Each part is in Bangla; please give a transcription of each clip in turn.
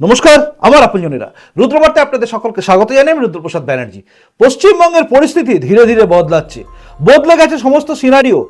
নমস্কার, আমার আপনজনেরা। রুদ্রবার্তে আপনাদের সকলকে স্বাগত জানাই, আমি রুদ্রপ্রসাদ ব্যানার্জি। পশ্চিমবঙ্গের পরিস্থিতি ধীরে ধীরে বদলাচ্ছে। বদলে গেছে সমস্ত সিনারিও।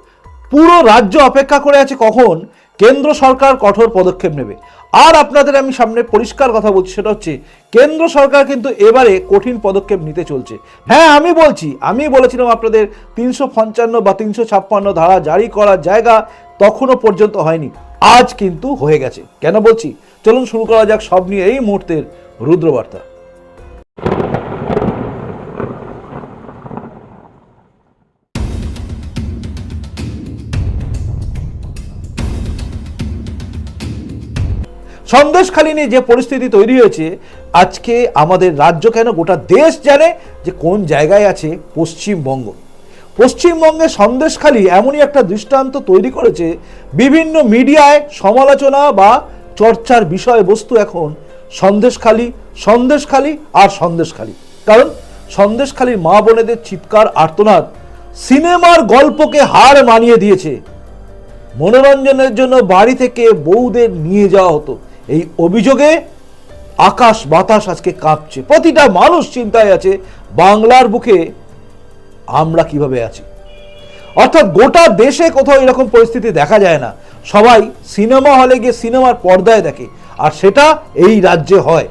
পুরো রাজ্য অপেক্ষা করে আছে কখন? কেন্দ্র সরকার কঠোর পদক্ষেপ নেবে। আর আপনাদের আমি সামনে পরিষ্কার কথা বলছি, সেটা হচ্ছে, কেন্দ্র সরকার কিন্তু এবারে কঠিন পদক্ষেপ নিতে চলছে। হ্যাঁ আমি বলছি, আমি বলেছিলাম আপনাদের তিনশো পঞ্চান্ন বা তিনশো ছাপ্পান্ন ধারা জারি করার জায়গা তখনও পর্যন্ত হয়নি। আজ কিন্তু হয়ে গেছে। কেন বলছি? চলুন শুরু করা যাক সব নিয়ে এই মুহূর্তের রুদ্রবার্তা। সন্দেশখালী নিয়ে যে পরিস্থিতি তৈরি হয়েছে, আজকে আমাদের রাজ্য কেন গোটা দেশ জানে যে কোন জায়গায় আছে পশ্চিমবঙ্গ? পশ্চিমবঙ্গে সন্দেশখালী এমনই একটা দৃষ্টান্ত তৈরি করেছে, বিভিন্ন মিডিয়ায় সমালোচনা বা চর্চার বিষয়বস্তু এখন সন্দেশখালী সন্দেশখালী আর সন্দেশখালী। কারণ সন্দেশখালীর মা বোনেদের চিৎকার, আর্তনাদ সিনেমার গল্পকে হার মানিয়ে দিয়েছে। মনোরঞ্জনের জন্য বাড়ি থেকে বউদের নিয়ে যাওয়া হতো। এই অভিযোগে আকাশ বাতাস আজকে কাঁপছে। প্রতিটা মানুষ চিন্তায় আছে, বাংলার বুকে আমরা কীভাবে আছি? অর্থাৎ গোটা দেশে কোথাও এরকম পরিস্থিতি দেখা যায় না। সবাই সিনেমা হলে গিয়ে সিনেমার পর্দায় দেখে, আর সেটা এই রাজ্যে হয়।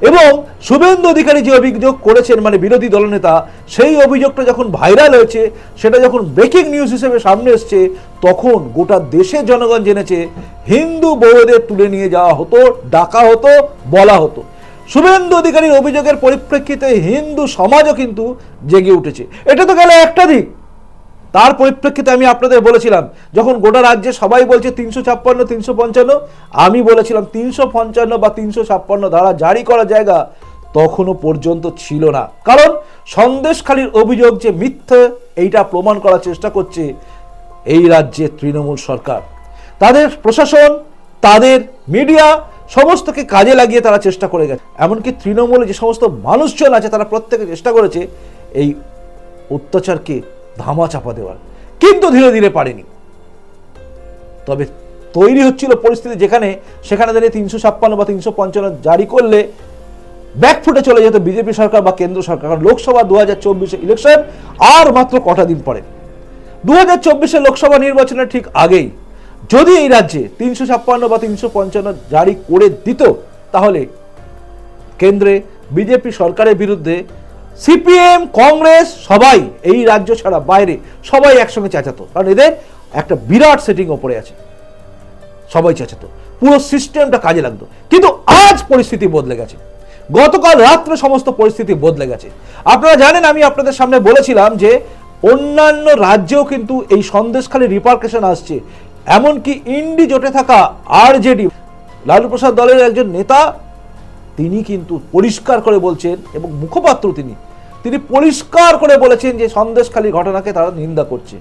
এবং শুভেন্দু অধিকারী যে অভিযোগ করেছেন মানে বিরোধী দলনেতা, সেই অভিযোগটা যখন ভাইরাল হয়েছে, সেটা যখন ব্রেকিং নিউজ হিসেবে সামনে এসছে, তখন গোটা দেশের জনগণ জেনেছে, হিন্দু বৌদের তুলে নিয়ে যাওয়া হতো, ডাকা হতো, বলা হতো। শুভেন্দু অধিকারীর অভিযোগের পরিপ্রেক্ষিতে হিন্দু সমাজও কিন্তু জেগে উঠেছে। এটা তো গেল একটা দিক। তার পরিপ্রেক্ষিতে আমি আপনাদের বলেছিলাম, যখন গোটা রাজ্যে সবাই বলছে তিনশো ছাপ্পান্ন, তিনশো পঞ্চান্ন, আমি বলেছিলাম তিনশো পঞ্চান্ন বা তিনশো ছাপ্পান্ন ধারা জারি করা জায়গা তখনও পর্যন্ত ছিল না। কারণ সন্দেশখালীর অভিযোগ যে মিথ্যে, এইটা প্রমাণ করার চেষ্টা করছে এই রাজ্যে তৃণমূল সরকার। তাদের প্রশাসন, তাদের মিডিয়া সমস্তকে কাজে লাগিয়ে তারা চেষ্টা করে গেছে। এমনকি তৃণমূলে যে সমস্ত মানুষজন আছে, তারা প্রত্যেকে চেষ্টা করেছে এই অত্যাচারকে ধামা চাপা দেওয়ার। কিন্তু ধীরে ধীরে পারেনি। তবে তৈরি হচ্ছিল পরিস্থিতি যেখানে সেখানে দাঁড়িয়ে তিনশো ছাপ্পান্ন বা তিনশো পঞ্চান্ন জারি করলে ব্যাকফুটে চলে যেত বিজেপি সরকার বা কেন্দ্র সরকার। কারণ লোকসভা দু হাজার চব্বিশে ইলেকশন আর মাত্র কটা দিন পরে। দু হাজার চব্বিশে লোকসভা নির্বাচনের ঠিক আগেই যদি এই রাজ্যে তিনশো ছাপ্পান্ন বা তিনশো পঞ্চান্ন জারি করে দিত, তাহলে কেন্দ্রে বিজেপি সরকারের বিরুদ্ধে সিপিএম, কংগ্রেস সবাই এই রাজ্য ছাড়া বাইরে সবাই একসঙ্গে চেঁচাতো। কারণ এদের একটা বিরাট সেটিং ওপরে আছে। সবাই চেঁচাতো। পুরো সিস্টেমটা কাজে লাগতো। কিন্তু আজ পরিস্থিতি বদলে গেছে। গতকাল রাত্রে সমস্ত পরিস্থিতি বদলে গেছে। আপনারা জানেন, আমি আপনাদের সামনে বলেছিলাম যে অন্যান্য রাজ্যেও কিন্তু এই সন্দেশখালী রিপার্কেশন আসছে। এমনকি ইন্ডি জোটে থাকা আরজেডি লালু প্রসাদ দলের একজন নেতা, তিনি কিন্তু পরিষ্কার করে বলছেন এবং মুখপাত্র তিনি তিনি পরিষ্কার করে বলেছেন যে সন্দেশখালী ঘটনাকে তারা নিন্দা করছে।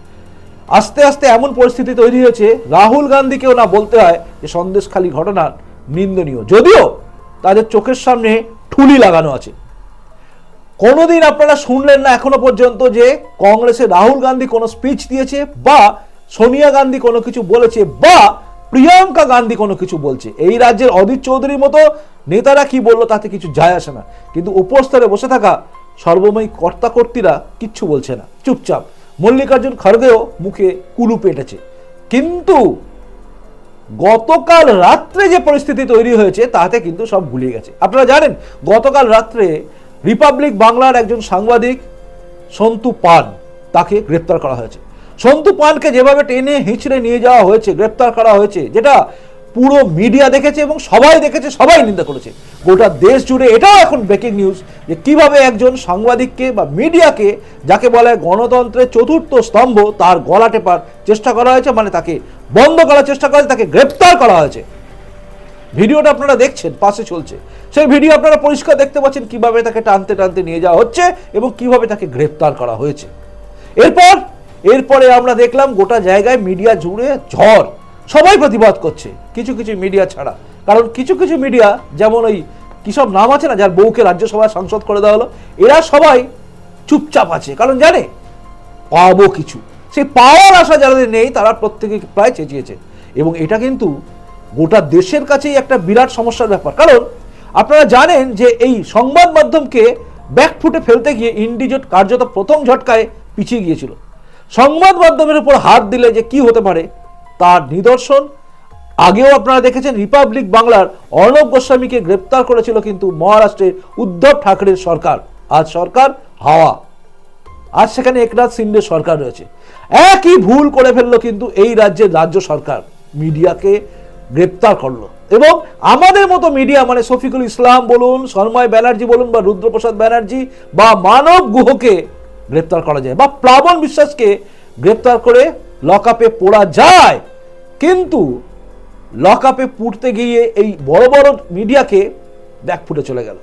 আস্তে আস্তে এমন পরিস্থিতি তৈরি হয়েছে, রাহুল গান্ধীকেও না বলতে হয় যে সন্দেশখালী ঘটনা নিন্দনীয়। যদিও তাদের চোখের সামনে ঠুলি লাগানো আছে। কোনোদিন আপনারা শুনলেন না এখনও পর্যন্ত যে কংগ্রেসে রাহুল গান্ধী কোনো স্পিচ দিয়েছে বা সোনিয়া গান্ধী কোনো কিছু বলেছে বা প্রিয়াঙ্কা গান্ধী কোনো কিছু বলছে, এই রাজ্যের অদিত চৌধুরীর মতো নেতারা কি বলল তাতে কিছু যায় আসে না। কিন্তু উপস্তরে বসে থাকা সর্বময়ী কর্তাকর্তীরা কিচ্ছু বলছে না। চুপচাপ। মল্লিকার্জুন খড়গেও মুখে কুলু পেটেছে। কিন্তু গতকাল রাত্রে যে পরিস্থিতি তৈরি হয়েছে, তাতে কিন্তু সব ভুলিয়ে গেছে। আপনারা জানেন, গতকাল রাত্রে রিপাবলিক বাংলার একজন সাংবাদিক, সন্তু পান তাকে গ্রেপ্তার করা হয়েছে। সন্তু পানকে যেভাবে টেনে হিঁচড়ে নিয়ে যাওয়া হয়েছে, গ্রেপ্তার করা হয়েছে, যেটা পুরো মিডিয়া দেখেছে এবং সবাই দেখেছে, সবাই নিন্দা করেছে। গোটা দেশ জুড়ে এটাও এখন ব্রেকিং নিউজ যে কীভাবে একজন সাংবাদিককে বা মিডিয়াকে, যাকে বলে গণতন্ত্রের চতুর্থ স্তম্ভ, তার গলা টেপার চেষ্টা করা হয়েছে মানে তাকে বন্ধ করার চেষ্টা করা তাকে গ্রেপ্তার করা হয়েছে। ভিডিওটা আপনারা দেখছেন, পাশে চলছে। সেই ভিডিও আপনারা পরিষ্কার দেখতে পাচ্ছেন কীভাবে তাকে টানতে টানতে নিয়ে যাওয়া হচ্ছে এবং কীভাবে তাকে গ্রেপ্তার করা হয়েছে। এরপর এরপরে আমরা দেখলাম গোটা জায়গায় মিডিয়া জুড়ে ঝড়। সবাই প্রতিবাদ করছে, কিছু কিছু মিডিয়া ছাড়া। কারণ কিছু কিছু মিডিয়া, যেমন ওই কী সব নাম আছে না, যার বউকে রাজ্যসভায় সাংসদ করে দেওয়া হলো, এরা সবাই চুপচাপ আছে। কারণ জানে, পাবো কিছু। সেই পাওয়ার আশা যাদের নেই, তারা প্রত্যেকে প্রায় চেঁচিয়েছে। এবং এটা কিন্তু গোটা দেশের কাছেই একটা বিরাট সমস্যার ব্যাপার। কারণ আপনারা জানেন যে এই সংবাদ মাধ্যমকে ব্যাকফুটে ফেলতে গিয়ে ইন্ডিজোট কার্যত প্রথম ঝটকায় পিছিয়ে গিয়েছিল। সংবাদ মাধ্যমের উপর হাত দিলে যে কি হতে পারে, তার নিদর্শন। আগেও আপনারা দেখেছেন রিপাবলিক বাংলার অর্ণব গোস্বামীকে গ্রেপ্তার করেছিল কিন্তু মহারাষ্ট্রের উদ্ধব ঠাকরের সরকার। আজ সরকার হাওয়া। আজ সেখানে একনাথ সিন্ডের সরকার রয়েছে। একই ভুল করে ফেলল কিন্তু এই রাজ্যের রাজ্য সরকার। মিডিয়াকে গ্রেপ্তার করল। এবং আমাদের মতো মিডিয়া মানে শফিকুল ইসলাম বলুন শর্ময় ব্যানার্জি বলুন বা রুদ্রপ্রসাদ ব্যানার্জি বা মানব গুহকে গ্রেপ্তার করা যায়। বা প্লাবন বিশ্বাসকে গ্রেপ্তার করে লকআপে পোড়া যায়। কিন্তু লকআপে পুড়তে গিয়ে এই বড় বড় মিডিয়াকে ব্যাকফুটে চলে গেল।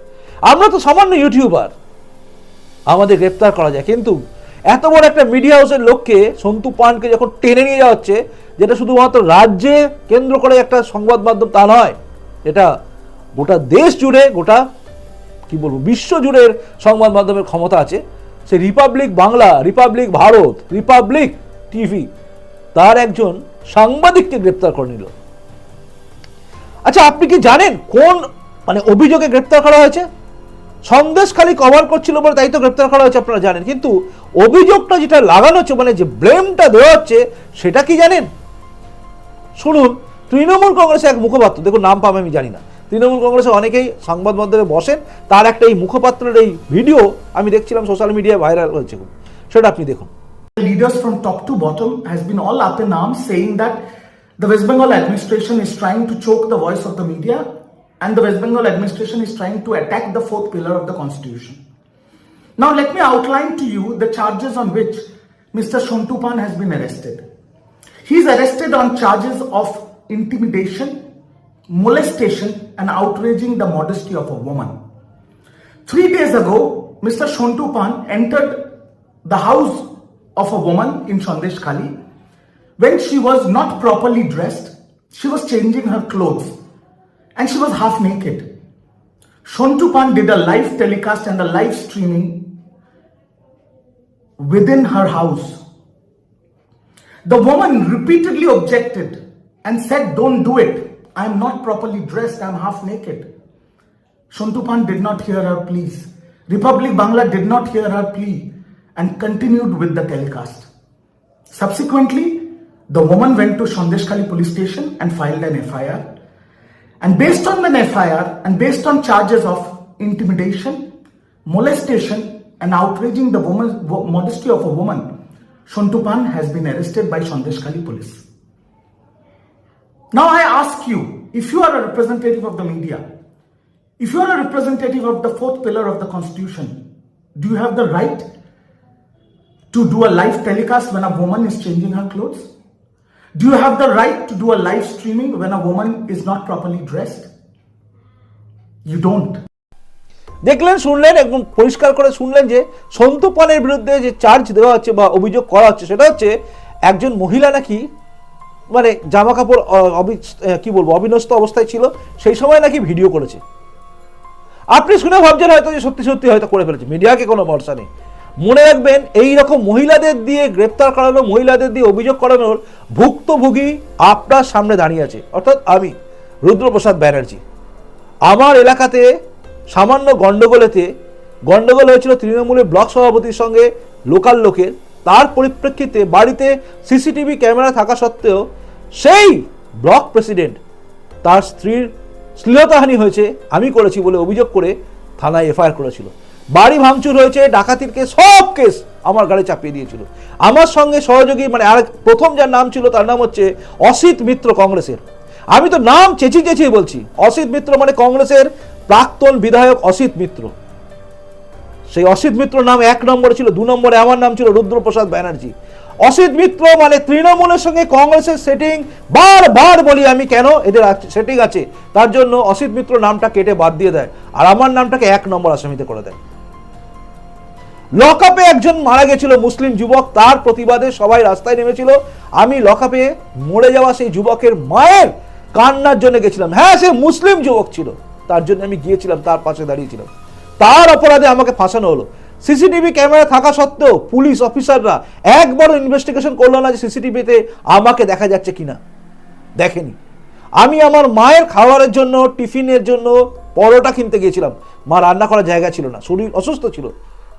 আমরা তো সামান্য ইউটিউবার, আমাদের গ্রেপ্তার করা যায়। কিন্তু এত বড় একটা মিডিয়া হাউসের লোককে সন্তু পানকে যখন টেনে নিয়ে যাওয়া হচ্ছে, যেটা শুধুমাত্র রাজ্যে কেন্দ্র করে একটা সংবাদ মাধ্যম তা নয়, এটা গোটা দেশ জুড়ে, গোটা, কি বলব, বিশ্ব জুড়ের সংবাদ মাধ্যমের ক্ষমতা আছে। সে Republic Bangla Republic Bharat Republic TV তার একজন সাংবাদিককে গ্রেপ্তার করে নিল। আচ্ছা আপনি কি জানেন কোন মানে অভিযোগে গ্রেপ্তার করা হয়েছে? সন্দেশ খালি কভার করছিল বলে তাই তো গ্রেপ্তার করা হয়েছে, আপনারা জানেন। কিন্তু অভিযোগটা যেটা লাগানো হচ্ছে মানে যে ব্লেমটা দেওয়া হচ্ছে, সেটা কি জানেন? শুনুন, তৃণমূল কংগ্রেসের এক মুখপাত্র, দেখুন নাম পাবে আমি জানি না তৃণমূল কংগ্রেসে অনেকেই সংবাদ মাধ্যমে বসেন তার একটা এই মুখপাত্রের এই ভিডিও আমি দেখছিলাম সোশ্যাল মিডিয়ায় ভাইরাল হয়েছে সেটা আপনি দেখুন leaders from top to bottom has been all up in saying that the West Bengal administration is trying to choke the voice of the media and the West Bengal administration is trying to attack the fourth pillar of the constitution. Now let me outline to you the charges on which Mr. Shontupan has been arrested. He is arrested on charges of intimidation, molestation and outraging the modesty of a woman. Three days ago, Mr. Shontupan entered the house of a woman in Sandesh. When she was not properly dressed, she was changing her clothes and she was half naked. Shontupan did a live telecast and a live streaming within her house. The woman repeatedly objected and said, Don't do it. I am not properly dressed, I am half naked. Shontupan did not hear her pleas. Republic Bangla did not hear her plea and continued with the telecast. Subsequently, the woman went to Shandeshkhali police station and filed an FIR. And based on the FIR and based on charges of intimidation, molestation, and outraging the woman's modesty of a woman, Shontupan has been arrested by Shandeshkhali police. Now I ask you, if you are a representative of the media, if you are a representative of the fourth pillar of the constitution, do you have the right to do a live telecast when a woman is changing her clothes? Do you have the right to do a live streaming when a woman is not properly dressed? You don't. দেখলেন শুনলেন একদম পরিষ্কার করে শুনলেন যে সন্তু পানের বিরুদ্ধে যে চার্জ দেওয়া হচ্ছে বা অভিযোগ করা হচ্ছে সেটা হচ্ছে একজন মহিলা নাকি মানে জামা কাপড় কি বলব, অবিনস্ত অবস্থায় ছিল, সেই সময় নাকি ভিডিও করেছে। আপনি শুনে ভাবছেন হয়তো যে সত্যি সত্যি হয়তো করে ফেলেছে, মিডিয়াকে কোনো ভরসা নেই। মনে রাখবেন, এই রকম মহিলাদের দিয়ে গ্রেপ্তার করানো, মহিলাদের দিয়ে অভিযোগ করানোর ভুক্তভোগী আপনার সামনে দাঁড়িয়ে আছে। অর্থাৎ আমি, রুদ্রপ্রসাদ ব্যানার্জি। আমার এলাকাতে সামান্য গণ্ডগোলেতে গন্ডগোল হয়েছিল তৃণমূলের ব্লক সভাপতির সঙ্গে, লোকাল লোকের। তার পরিপ্রেক্ষিতে বাড়িতে সিসিটিভি ক্যামেরা থাকা সত্ত্বেও সেই ব্লক প্রেসিডেন্ট তার স্ত্রীর শ্লীলতাহানি হয়েছে, আমি করেছি বলে অভিযোগ করে থানায় এফআইআর করেছিল। বাড়ি ভাঙচুর হয়েছে ডাকাতির কেস সব কেস আমার গাড়ি চাপিয়ে দিয়েছিল। আমার সঙ্গে সহযোগী মানে আর প্রথম যার নাম ছিল তার নাম হচ্ছে অসিত মিত্র কংগ্রেসের। আমি তো নাম চেঁচিয়ে চেঁচিয়ে বলছি, অসিত মিত্র মানে কংগ্রেসের প্রাক্তন বিধায়ক অসিত মিত্র। সেই অসিত মিত্র নাম এক নম্বরে ছিল, দু নম্বরে আমার নাম ছিল রুদ্রপ্রসাদ ব্যানার্জি। অসিত মিত্র মানে তৃণমূলের সঙ্গে কংগ্রেসের সেটিং বারবার বলি আমি কেন? এদের সেটিং আছে। তার জন্য অসিত মিত্র নামটা কেটে বাদ দিয়ে দেয়। আর আমার নামটাকে এক নম্বর আসামিতে করে দেয়। লকআপে একজন মারা গেছিল মুসলিম যুবক। তার প্রতিবাদে সবাই রাস্তায় নেমেছিল। আমি লকআপে মরে যাওয়া সেই যুবকের মায়ের কান্নার জন্য গেছিলাম। হ্যাঁ সে মুসলিম যুবক ছিল। তার জন্য আমি গিয়েছিলাম, তার পাশে দাঁড়িয়েছিলাম তার অপরাধে আমাকে ফাঁসানো হলো। সিসিটিভি ক্যামেরা থাকা সত্ত্বেও পুলিশ অফিসাররা একবারও ইনভেস্টিগেশন করল না যে সিসিটিভিতে আমাকে দেখা যাচ্ছে কিনা। দেখেনি। আমি আমার মায়ের খাবারের জন্য, টিফিনের জন্য পরোটা কিনতে গিয়েছিলাম। মা রান্না করার জায়গা ছিল না, শরীর অসুস্থ ছিল,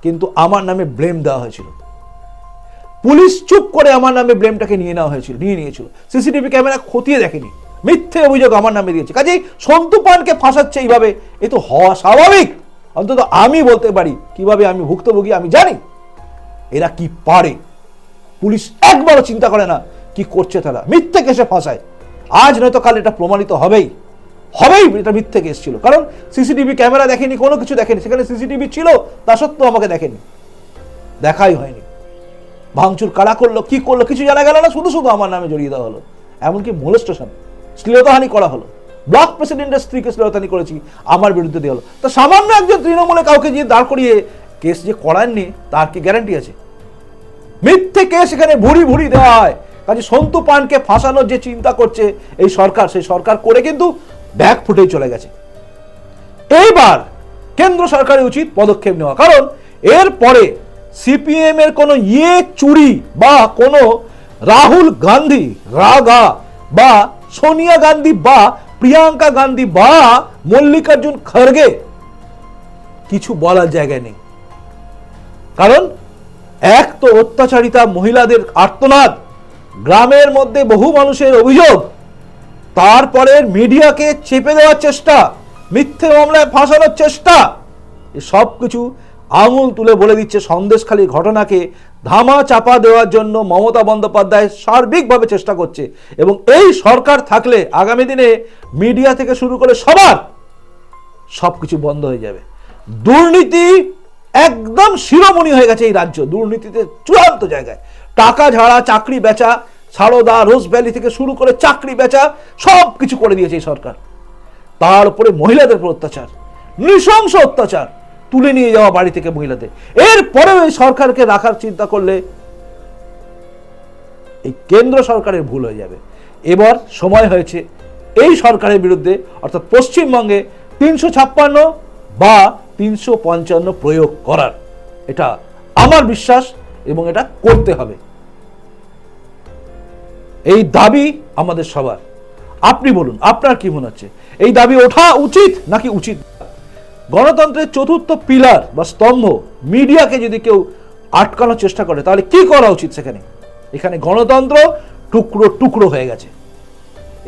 কিন্তু আমার নামে ব্লেম দেওয়া হয়েছিল। পুলিশ চুপ করে আমার নামে ব্লেমটাকে নিয়ে নেওয়া হয়েছিল, নিয়ে নিয়েছিল। সিসিটিভি ক্যামেরা খতিয়ে দেখেনি। মিথ্যে অভিযোগ আমার নামে দিয়েছে। কাজেই সন্তু পানকে ফাঁসাচ্ছে এইভাবে, এ তো হওয়া স্বাভাবিক। অন্তত আমি বলতে পারি, কীভাবে আমি ভুক্তভোগী আমি জানি। এরা কি পারে? পুলিশ একবারও চিন্তা করে না কি করছে তারা। মিথ্যে কেসে ফাঁসায়। আজ নয়তো কাল এটা প্রমাণিত হবেই। হবেই এটা মিথ্যে কেস ছিল। কারণ সিসিটিভি ক্যামেরা দেখেনি, কোনো কিছু দেখেনি। সেখানে সিসিটিভি ছিল, তা সত্ত্বেও আমাকে দেখেনি। দেখাই হয়নি। ভাঙচুর কারা করল, কি করল, কিছু জানা গেল না? শুধু শুধু আমার নামে জড়িয়ে দেওয়া হলো। এমনকি মোলেস্টেশন, শ্লীলতাহানি করা হলো। ব্লক প্রেসিডেন্টের স্ত্রীকে শ্লীলতাহানি করেছি, আমার বিরুদ্ধে দেওয়া হলো। তা সামান্য একজন তৃণমূলে কাউকে যে দাঁড় করিয়ে কেস যে করাননি তার কি গ্যারান্টি আছে? মিথ্যে কেস এখানে ভুড়ি ভুড়ি দেওয়া হয়। কাজে সন্তু পানকে ফাঁসানোর যে চিন্তা করছে এই সরকার, সেই সরকার করে কিন্তু ব্যাগ ফুটেই চলে গেছে। এইবার কেন্দ্র সরকারের উচিত পদক্ষেপ নেওয়া। কারণ এর পরে সিপিএম এর কোনো ইয়ে চুরি বা কোনো রাহুল গান্ধী, রাগা বা সোনিয়া গান্ধী বা প্রিয়াঙ্কা গান্ধী বা মল্লিকার্জুন খড়গে কিছু বলার জায়গায় নেই। কারণ এক তো অত্যাচারিতা, মহিলাদের আর্তনাদ, গ্রামের মধ্যে বহু মানুষের অভিযোগ, তারপরে মিডিয়াকে চেপে দেওয়ার চেষ্টা, মিথ্যে মামলায় ফাঁসানোর চেষ্টা সব কিছু আঙুল তুলে বলে দিচ্ছে সন্দেশখালীর ঘটনাকে। ধামা চাপা দেওয়ার জন্য মমতা বন্দ্যোপাধ্যায় সার্বিকভাবে চেষ্টা করছে এবং এই সরকার থাকলে আগামী দিনে মিডিয়া থেকে শুরু করে সবার সব কিছু বন্ধ হয়ে যাবে। দুর্নীতি একদম শিরোমণি হয়ে গেছে এই রাজ্য, দুর্নীতিতে চূড়ান্ত জায়গায়। টাকা ঝাড়া, চাকরি বেচা, সারদা, রোজ ভ্যালি থেকে শুরু করে চাকরি বেচা সব কিছু করে দিয়েছে এই সরকার। তার উপরে মহিলাদের উপর অত্যাচার, নৃশংস অত্যাচার। তুলে নিয়ে যাওয়া বাড়ি থেকে মহিলাদের। এরপরেও এই সরকারকে রাখার চিন্তা করলে এই কেন্দ্র সরকারের ভুল হয়ে যাবে। এবার সময় হয়েছে এই সরকারের বিরুদ্ধে, অর্থাৎ পশ্চিমবঙ্গে তিনশো ছাপ্পান্ন বা তিনশো পঞ্চান্ন প্রয়োগ করার। এটা আমার বিশ্বাস এবং এটা করতে হবে। এই দাবি আমাদের সবার। আপনি বলুন, আপনার কি মনে হচ্ছে? এই দাবি ওঠা উচিত নাকি উচিত? গণতন্ত্রের চতুর্থ পিলার বা স্তম্ভ মিডিয়াকে যদি কেউ আটকানোর চেষ্টা করে, তাহলে কি করা উচিত সেখানে? এখানে গণতন্ত্র টুকরো টুকরো হয়ে গেছে।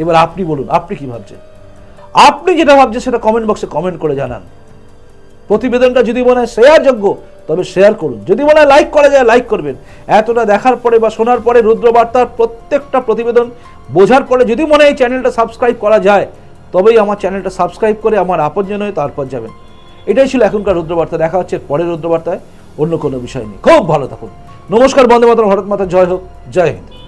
এবার আপনি বলুন, আপনি কি ভাবছেন? আপনি যেটা ভাবছেন সেটা কমেন্ট বক্সে কমেন্ট করে জানান। প্রতিবেদনটা যদি মনে হয় শেয়ার যোগ্য, তবে শেয়ার করুন। যদি মনে হয় লাইক করা যায় লাইক করবেন। এতটা দেখার পরে বা শোনার পরে রুদ্রবার্তার প্রত্যেকটা প্রতিবেদন বোঝার পরে যদি মনে হয় চ্যানেলটা সাবস্ক্রাইব করা যায়, তবেই আমার চ্যানেলটা সাবস্ক্রাইব করে আমার আপনজন হয়ে তারপর যাবেন। এটাই ছিল এখনকার রুদ্রবার্তা। দেখা হচ্ছে পরের রুদ্রবার্তায় অন্য কোনো বিষয় নেই খুব ভালো থাকুন। নমস্কার, বন্দে মাতরম ভারত মাতা, জয় হোক, জয় হিন্দ।